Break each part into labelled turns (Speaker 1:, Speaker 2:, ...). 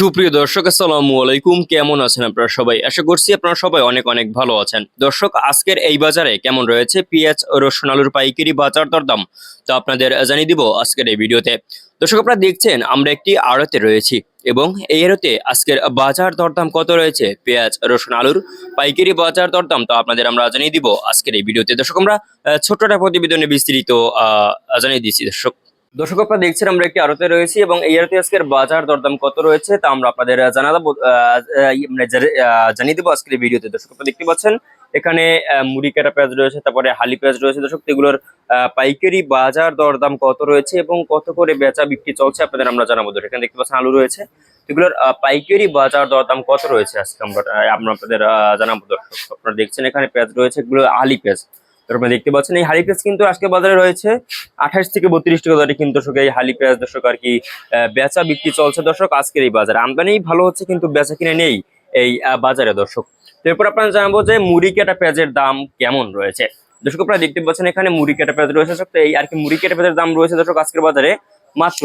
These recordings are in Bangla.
Speaker 1: সুপ্রিয় দর্শক, আসসালামু আলাইকুম। কেমন আছেন আপনারা সবাই? আশা করছি আপনারা সবাই অনেক অনেক ভালো আছেন। দর্শক, আজকের এই বাজারে কেমন রয়েছে? পেঁয়াজ, রসুন, আলুর পাইকারি বাজার দরদাম তো আপনাদের জানিয়ে দিব আজকের এই ভিডিওতে। দর্শক, আপনারা দেখছেন, আমরা একটি আড়তে রয়েছি এবং এই আড়তে আজকের বাজার দরদাম কত রয়েছে? পেঁয়াজ, রসুন, আলুর পাইকারি বাজার দরদাম তো আপনাদের আমরা জানিয়ে দিব আজকের এই ভিডিওতে। দর্শক, আমরা ছোট্ট প্রতিবেদনে বিস্তারিত জানিয়ে দিচ্ছি দর্শক। দর্শক আপনারা দেখছেন আমরা একটি আড়তে রয়েছি এবং এই আড়তে আজকের বাজার দরদাম কত রয়েছে তা আমরা আপনাদের আহ, আহ, মানে জানিয়ে দেবো আজকের ভিডিওতে। দর্শক আপনারা দেখতে পাচ্ছেন এখানে মুড়ি কাটা পেঁয়াজ রয়েছে তারপরে হালি পেঁয়াজ রয়েছে। দর্শক এগুলোর পাইকারি বাজার দরদাম কত রয়েছে এবং কত করে বেচা বিক্রি চলছে আপনাদের আমরা জানাব। এখানে দেখতে পাচ্ছেন আলু রয়েছে। এগুলোর পাইকারি বাজার দরদাম কত রয়েছে আজকে আমরা আমরা আপনাদের জানাব। দর্শক আপনারা দেখছেন এখানে পেঁয়াজ রয়েছে এগুলো আলি পেঁয়াজ। আপনারা দেখতে পাচ্ছেন, এই হালি পেঁয়াজ কিন্তু আজকে বাজারে রয়েছে। আঠাশ থেকে বত্রিশ টাকা দরে কিন্তু দর্শক, এই হালি পেঁয়াজ দর্শক আর কি বেচা বিক্রি চলছে দর্শক আজকের এই বাজার। আমদানি ভালো হচ্ছে কিন্তু বেচা কিনে নেই এই বাজারে দর্শক। এরপর আপনারা জানাব যে মুড়ি কাটা পেঁয়াজের দাম কেমন রয়েছে। দর্শক আপনারা দেখতে পাচ্ছেন এখানে মুড়ি কাটা পেঁয়াজ রয়েছে দর্শক। এই আর কি মুড়ি কাটা পেঁয়াজের দাম রয়েছে দর্শক আজকের বাজারে মাত্র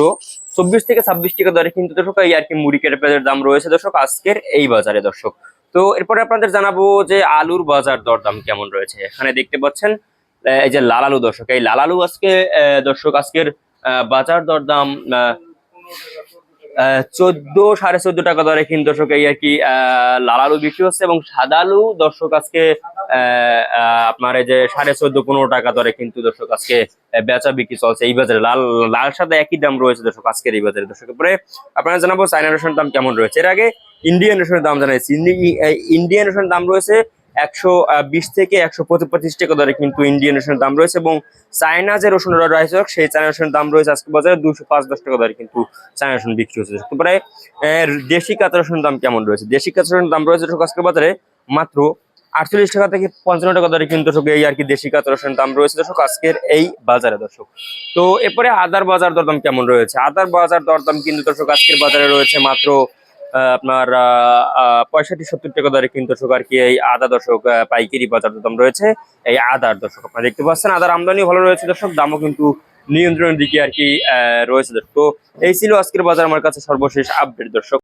Speaker 1: চব্বিশ থেকে ছাব্বিশ টাকা দরে কিন্তু দর্শক এই আর কি মুড়ি কাটা পেঁয়াজের দাম রয়েছে দর্শক আজকের এই বাজারে দর্শক। তো এরপরে আপনাদের জানাব যে আলুর বাজার দরদাম কেমন রয়েছে। এখানে দেখতে পাচ্ছেন এই যে লাল আলু দর্শক, এই লাল আলু আজকে দর্শক আজকের বাজার দরদাম চোদ্দ, সাড়ে চোদ্দ টাকা দরে কিন্তু দর্শক এই আর কি লাল আলু বিক্রি হচ্ছে এবং সাদা আলু দর্শক আজকে আপনার এই যে সাড়ে চোদ্দ, পনেরো টাকা দরে কিন্তু দর্শক আজকে বেচা বিক্রি চলছে এই বাজারে। লাল লাল সাদা একই দাম রয়েছে দর্শক আজকের এই বাজারে। দর্শক পরে আপনারা জানাব চাইনা রসুনের দাম কেমন রয়েছে। এর আগে ইন্ডিয়ান রসুনের দাম জানাইছি। ইন্ডিয়ান রসুনের দাম রয়েছে একশো বিশ থেকে একশো পঁচিশ টাকা দরে কিন্তু ইন্ডিয়ান রসুনের দাম রয়েছে এবং চায়না যে রসুন রয়েছে সেই চায়না রসুনের দাম রয়েছে আজকে বাজারে দুশো পাঁচ দশ টাকা দরে কিন্তু চায়না রসুন বিক্রি হচ্ছে। আহ, দেশি কাঁচা রসুনের দাম কেমন রয়েছে? দেশি কাঁচা রসুনের দাম রয়েছে আজকের বাজারে মাত্র আটচল্লিশ টাকা থেকে পঞ্চান্ন টাকা দরে কিন্তু দর্শক এই আর কি দেশি কাঁচা রসুনের দাম রয়েছে দর্শক আজকের এই বাজারে দর্শক। তো এরপরে আদার বাজার দরদাম কেমন রয়েছে? আদার বাজার দরদাম কিন্তু দর্শক আজকের বাজারে রয়েছে মাত্র আপনার পঁয়ষট্টি, সত্তর টাকা দরে কিন্তু দর্শক আর কি এই আদা দর্শক পাইকারি বাজার দাম রয়েছে। এই আদার দর্শক আপনারা দেখতে পাচ্ছেন, আদার আমদানি ভালো রয়েছে দর্শক, দামও কিন্তু নিয়ন্ত্রণের দিকে আর কি রয়েছে দর্শক। তো এই ছিল আজকের বাজার, আমার কাছে সর্বশেষ আপডেট দর্শক।